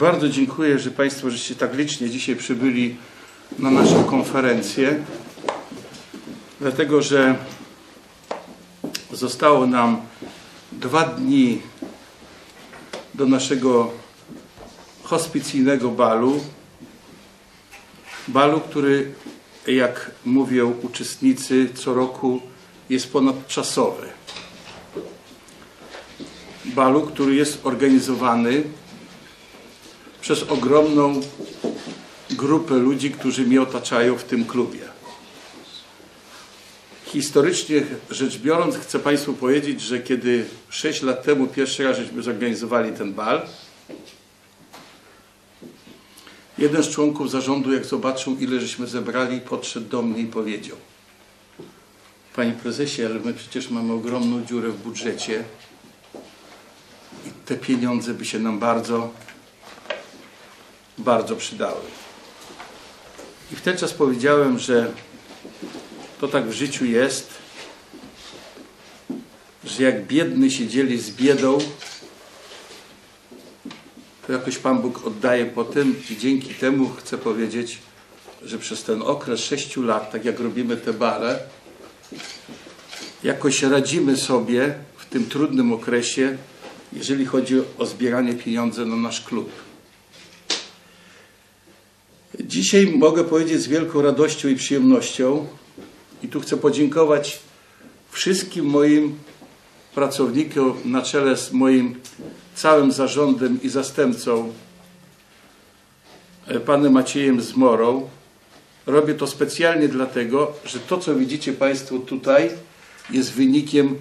Bardzo dziękuję, że Państwo żeście tak licznie dzisiaj przybyli na naszą konferencję, dlatego że zostało nam dwa dni do naszego hospicyjnego balu. Balu, który, jak mówią uczestnicy, co roku jest ponadczasowy. Balu, który jest organizowany przez ogromną grupę ludzi, którzy mnie otaczają w tym klubie. Historycznie rzecz biorąc, chcę Państwu powiedzieć, że kiedy 6 lat temu pierwszy raz żeśmy zorganizowali ten bal, jeden z członków zarządu, jak zobaczył, ile żeśmy zebrali, podszedł do mnie i powiedział: Panie prezesie, ale my przecież mamy ogromną dziurę w budżecie i te pieniądze by się nam bardzo, bardzo przydały. I w ten czas powiedziałem, że to tak w życiu jest, że jak biedny się dzieli z biedą, to jakoś Pan Bóg oddaje potem i dzięki temu chcę powiedzieć, że przez ten okres sześciu lat, tak jak robimy te bale, jakoś radzimy sobie w tym trudnym okresie, jeżeli chodzi o zbieranie pieniędzy na nasz klub. Dzisiaj mogę powiedzieć z wielką radością i przyjemnością, i tu chcę podziękować wszystkim moim pracownikom na czele z moim całym zarządem i zastępcą, e, panem Maciejem Zmorą. Robię to specjalnie dlatego, że to, co widzicie Państwo tutaj, jest wynikiem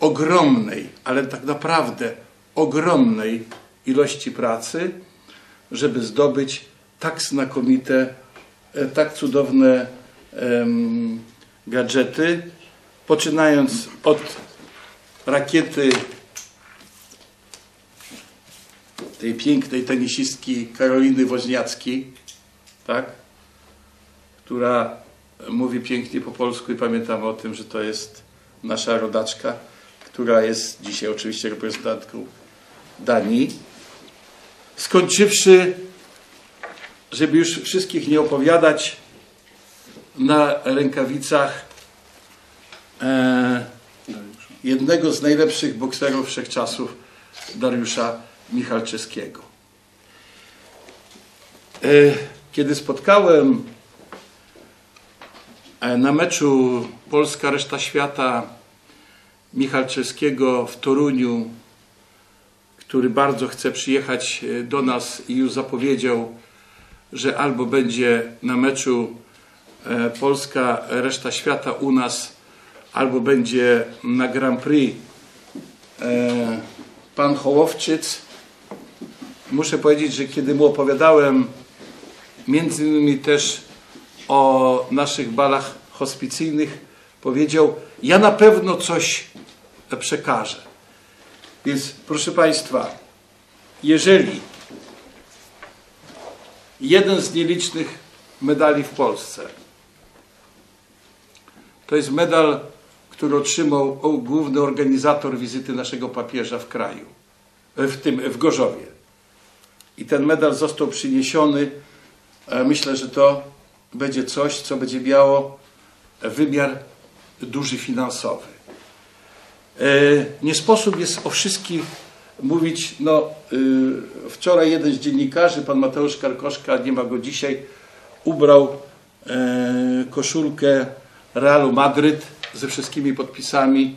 ogromnej, ale tak naprawdę ogromnej ilości pracy, żeby zdobyć tak znakomite, e, tak cudowne gadżety, poczynając od rakiety tej pięknej tenisistki Karoliny Woźniackiej, tak? która mówi pięknie po polsku i pamiętam o tym, że to jest nasza rodaczka, która jest dzisiaj oczywiście reprezentantką Danii. Skończywszy, żeby już wszystkich nie opowiadać, na rękawicach e, jednego z najlepszych bokserów wszechczasów, Dariusza Michalczewskiego. E, kiedy spotkałem e, na meczu Polska Reszta Świata Michalczewskiego w Toruniu, który bardzo chce przyjechać e, do nas i już zapowiedział, że albo będzie na meczu E, Polska, reszta świata u nas albo będzie na Grand Prix e, pan Hołowczyc. Muszę powiedzieć, że kiedy mu opowiadałem między innymi też o naszych balach hospicyjnych, powiedział, ja na pewno coś przekażę. Więc proszę Państwa, jeżeli jeden z nielicznych medali w Polsce to jest medal, który otrzymał główny organizator wizyty naszego papieża w kraju, w tym, w Gorzowie. I ten medal został przyniesiony. E, myślę, że to będzie coś, co będzie miało wymiar duży finansowy. E, nie sposób jest o wszystkich mówić. No, y, wczoraj jeden z dziennikarzy, pan Mateusz Karkoszka, nie ma go dzisiaj, ubrał e, koszulkę Realu Madryt ze wszystkimi podpisami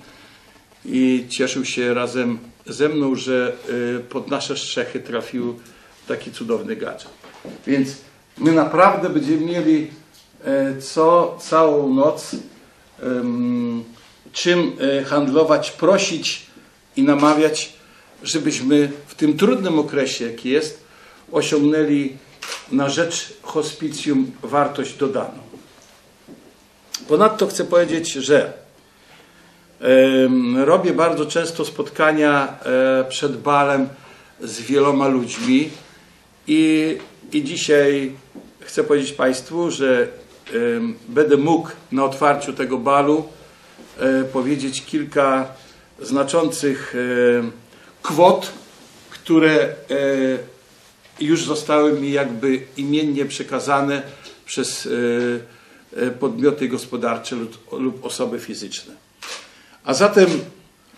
i cieszył się razem ze mną, że y, pod nasze strzechy trafił taki cudowny gadżet. Więc my naprawdę będziemy mieli e, co całą noc czym e, handlować, prosić i namawiać, żebyśmy w tym trudnym okresie, jaki jest, osiągnęli na rzecz hospicjum wartość dodaną. Ponadto chcę powiedzieć, że robię bardzo często spotkania e, przed balem z wieloma ludźmi i, i dzisiaj chcę powiedzieć Państwu, że będę mógł na otwarciu tego balu e, powiedzieć kilka znaczących kwot, które e, już zostały mi jakby imiennie przekazane przez e, e, podmioty gospodarcze lub, osoby fizyczne. A zatem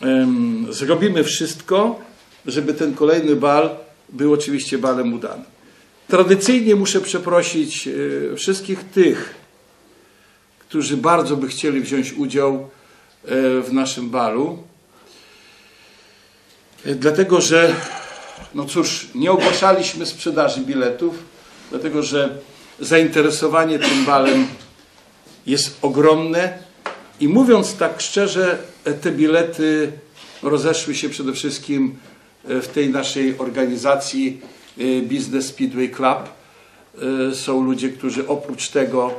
em, zrobimy wszystko, żeby ten kolejny bal był oczywiście balem udanym. Tradycyjnie muszę przeprosić wszystkich tych, którzy bardzo by chcieli wziąć udział w naszym balu. Dlatego, że no cóż, nie ogłaszaliśmy sprzedaży biletów, dlatego że zainteresowanie tym balem jest ogromne i mówiąc tak szczerze, te bilety rozeszły się przede wszystkim e, w tej naszej organizacji e, Business Speedway Club. E, Są ludzie, którzy oprócz tego,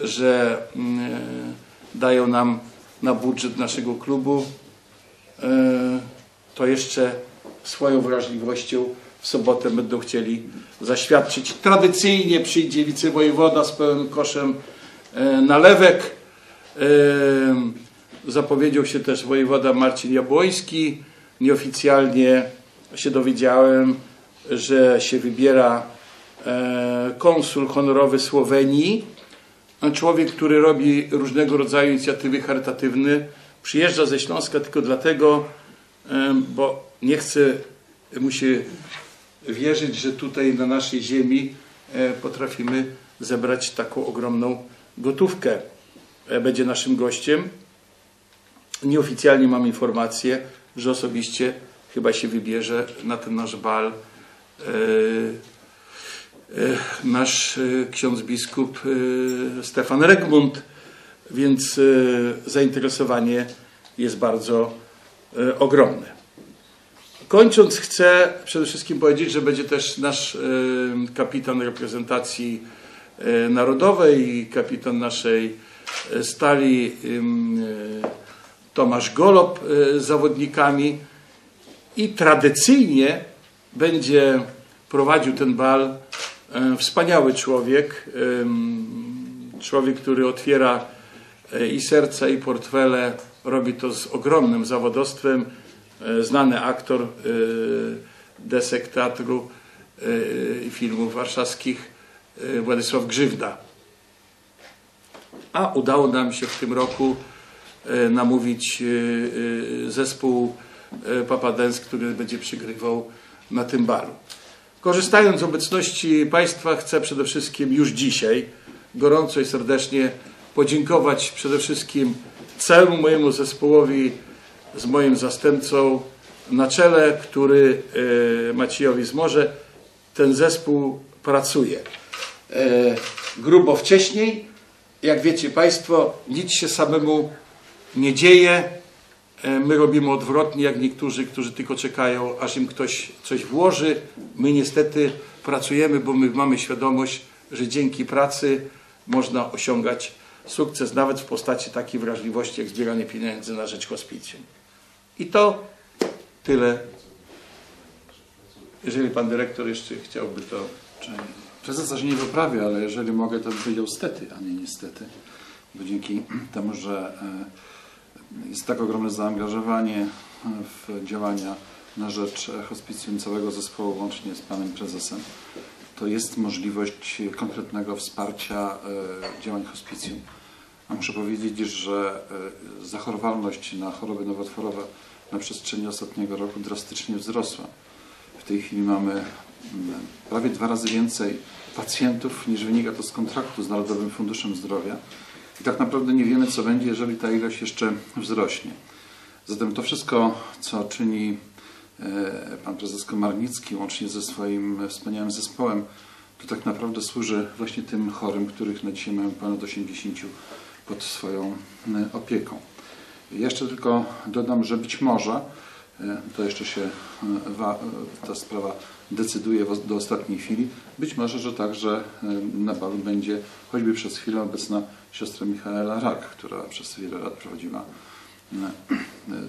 że mm, dają nam na budżet naszego klubu, to jeszcze swoją wrażliwością w sobotę będą chcieli zaświadczyć. Tradycyjnie przyjdzie wicewojewoda z pełnym koszem e, nalewek. E, Zapowiedział się też wojewoda Marcin Jabłoński. Nieoficjalnie się dowiedziałem, że się wybiera e, konsul honorowy Słowenii. Człowiek, który robi różnego rodzaju inicjatywy charytatywne. Przyjeżdża ze Śląska tylko dlatego, bo nie chce mu się wierzyć, że tutaj na naszej ziemi e, potrafimy zebrać taką ogromną gotówkę. E, Będzie naszym gościem. Nieoficjalnie mam informację, że osobiście chyba się wybierze na ten nasz bal e, nasz ksiądz biskup Stefan Regmund, więc zainteresowanie jest bardzo ogromne. Kończąc, chcę przede wszystkim powiedzieć, że będzie też nasz e, kapitan reprezentacji e, narodowej i kapitan naszej e, stali e, Tomasz Golob e, z zawodnikami i tradycyjnie będzie prowadził ten bal e, wspaniały człowiek, człowiek, który otwiera e, i serca, i portfele, robi to z ogromnym zawodowstwem, e, znany aktor e, desek teatru e, i filmów warszawskich Władysław Grzywda. A udało nam się w tym roku namówić zespół Papa Dance, który będzie przygrywał na tym balu. Korzystając z obecności Państwa, chcę przede wszystkim już dzisiaj gorąco i serdecznie podziękować przede wszystkim całemu mojemu zespołowi z moim zastępcą na czele, który e, Maciejowi Zmorze. Ten zespół pracuje e, grubo wcześniej. Jak wiecie Państwo, nic się samemu nie dzieje. E, My robimy odwrotnie, jak niektórzy, którzy tylko czekają, aż im ktoś coś włoży. My niestety pracujemy, bo my mamy świadomość, że dzięki pracy można osiągać sukces, nawet w postaci takiej wrażliwości, jak zbieranie pieniędzy na rzecz hospicjum. I to tyle. Jeżeli pan dyrektor jeszcze chciałby to. Prezesa się nie wyprawię, ale jeżeli mogę, to powiedział stety, a nie niestety. Bo dzięki temu, że e, jest tak ogromne zaangażowanie w działania na rzecz hospicjum całego zespołu, łącznie z panem prezesem, to jest możliwość konkretnego wsparcia e, działań hospicjum. A muszę powiedzieć, że e, zachorowalność na choroby nowotworowe na przestrzeni ostatniego roku drastycznie wzrosła. W tej chwili mamy mm, prawie dwa razy więcej pacjentów niż wynika to z kontraktu z Narodowym Funduszem Zdrowia. I tak naprawdę nie wiemy, co będzie, jeżeli ta ilość jeszcze wzrośnie. Zatem to wszystko, co czyni pan prezes Komarnicki łącznie ze swoim wspaniałym zespołem, to tak naprawdę służy właśnie tym chorym, których na dzisiaj mamy ponad 80 pod swoją e, opieką. Jeszcze tylko dodam, że być może e, to jeszcze się e, e, ta sprawa decyduje do ostatniej chwili. Być może, że także e, na balu będzie choćby przez chwilę obecna siostra Michaela Rak, która przez wiele lat prowadziła e, e,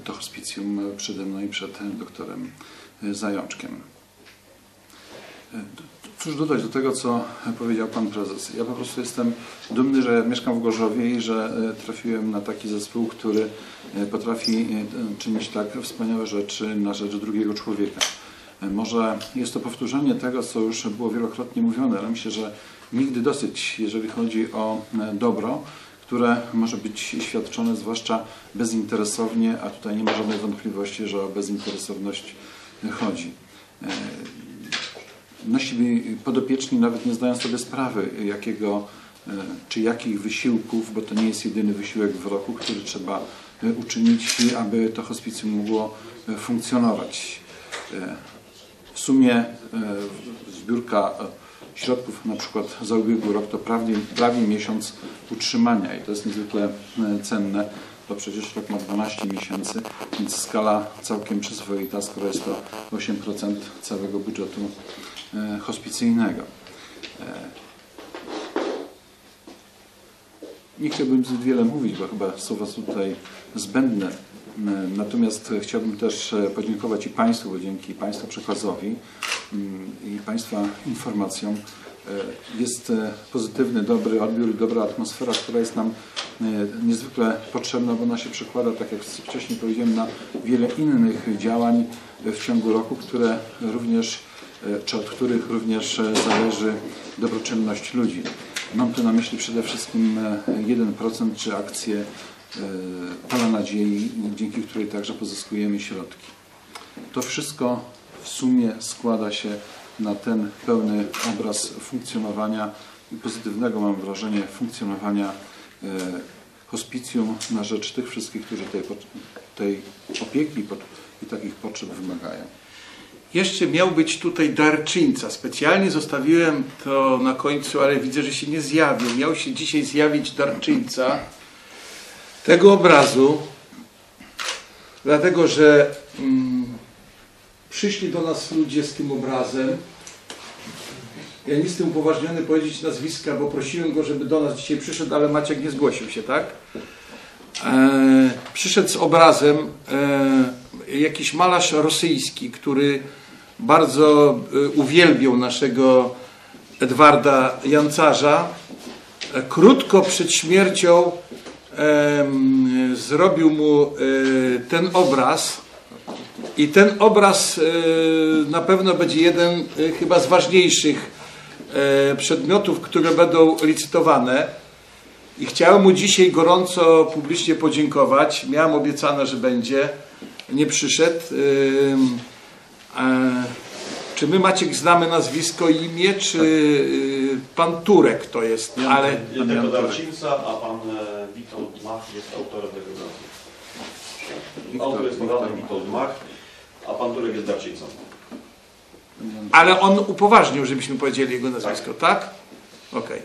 to hospicjum przede mną i przed e, doktorem e, Zajączkiem. E, Cóż dodać do tego, co powiedział Pan Prezes. Ja po prostu jestem dumny, że mieszkam w Gorzowie i że e, trafiłem na taki zespół, który e, potrafi e, czynić tak wspaniałe rzeczy na rzecz drugiego człowieka. E, Może jest to powtórzenie tego, co już było wielokrotnie mówione, ale myślę, że nigdy dosyć, jeżeli chodzi o e, dobro, które może być świadczone zwłaszcza bezinteresownie, a tutaj nie ma żadnej wątpliwości, że o bezinteresowność chodzi. E, Nasi podopieczni nawet nie zdają sobie sprawy, jakiego e, czy jakich wysiłków, bo to nie jest jedyny wysiłek w roku, który trzeba e, uczynić, aby to hospicjum mogło funkcjonować. W sumie zbiórka środków na przykład za ubiegły rok to prawie, prawie miesiąc utrzymania i to jest niezwykle e, cenne, bo przecież rok ma 12 miesięcy, więc skala całkiem przyzwoita, skoro jest to 8% całego budżetu e, hospicyjnego. E, Nie chciałbym zbyt wiele mówić, bo chyba słowa tutaj zbędne. E, Natomiast chciałbym też e, podziękować i Państwu, bo dzięki Państwa przekazowi mm, i Państwa informacjom e, jest pozytywny, dobry odbiór dobra atmosfera, która jest nam niezwykle potrzebna, bo ona się przekłada, tak jak wcześniej powiedziałem, na wiele innych działań w ciągu roku, które również, czy od których również zależy dobroczynność ludzi. Mam tu na myśli przede wszystkim e, 1% czy akcję e, Pola Nadziei, dzięki której także pozyskujemy środki. To wszystko w sumie składa się na ten pełny obraz funkcjonowania i pozytywnego, mam wrażenie, funkcjonowania e, hospicjum na rzecz tych wszystkich, którzy tej, tej opieki i takich potrzeb wymagają. Jeszcze miał być tutaj darczyńca. Specjalnie zostawiłem to na końcu, ale widzę, że się nie zjawił. Miał się dzisiaj zjawić darczyńca tego obrazu, dlatego że mm, przyszli do nas ludzie z tym obrazem. Ja nie jestem upoważniony powiedzieć nazwiska, bo prosiłem go, żeby do nas dzisiaj przyszedł, ale Maciek nie zgłosił się, tak? E, przyszedł z obrazem e, jakiś malarz rosyjski, który bardzo e, uwielbiał naszego Edwarda Jancarza. E, krótko przed śmiercią zrobił mu e, ten obraz i ten obraz e, na pewno będzie jeden e, chyba z ważniejszych przedmiotów, które będą licytowane. I chciałem mu dzisiaj gorąco publicznie podziękować. Miałem obiecane, że będzie. Nie przyszedł. Czy my Maciek znamy nazwisko i imię, czy pan Turek to jest? Ale Jan a pan e, Witold Mach jest autorem tego. Wiktor- Autor jest Wiktor. Witold Mach, a pan Turek jest darczyńcą. Ale on upoważnił, żebyśmy powiedzieli jego nazwisko, tak? Okej.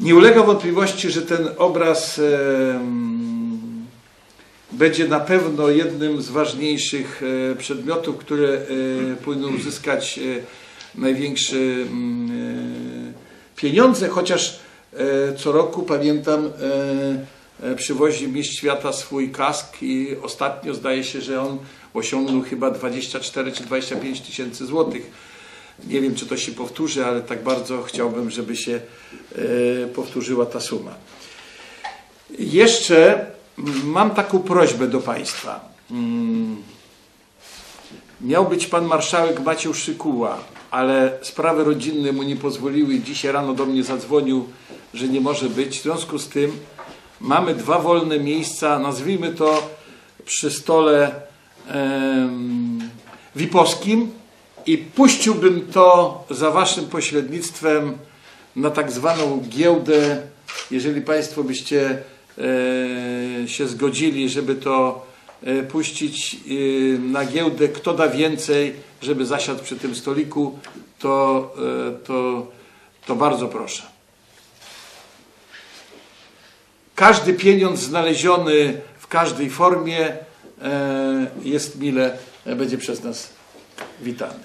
Nie ulega wątpliwości, że ten obraz em, będzie na pewno jednym z ważniejszych e, przedmiotów, które e, powinny uzyskać e, największe mm, e, pieniądze, chociaż e, co roku pamiętam e, e, przywozi mistrz świata swój kask i ostatnio zdaje się, że on osiągnął chyba 24 czy 25 tysięcy złotych. Nie wiem, czy to się powtórzy, ale tak bardzo chciałbym, żeby się e, powtórzyła ta suma. Jeszcze mam taką prośbę do Państwa. Mm, Miał być pan marszałek Maciej Szykuła, ale sprawy rodzinne mu nie pozwoliły. Dzisiaj rano do mnie zadzwonił, że nie może być. W związku z tym mamy dwa wolne miejsca, nazwijmy to przy stole em, Wipowskim i puściłbym to za waszym pośrednictwem na tak zwaną giełdę, jeżeli Państwo byście e, się zgodzili, żeby to e, puścić e, na giełdę, kto da więcej, żeby zasiadł przy tym stoliku, to, e, to, to bardzo proszę. Każdy pieniądz znaleziony w każdej formie e, jest mile, będzie przez nas witany.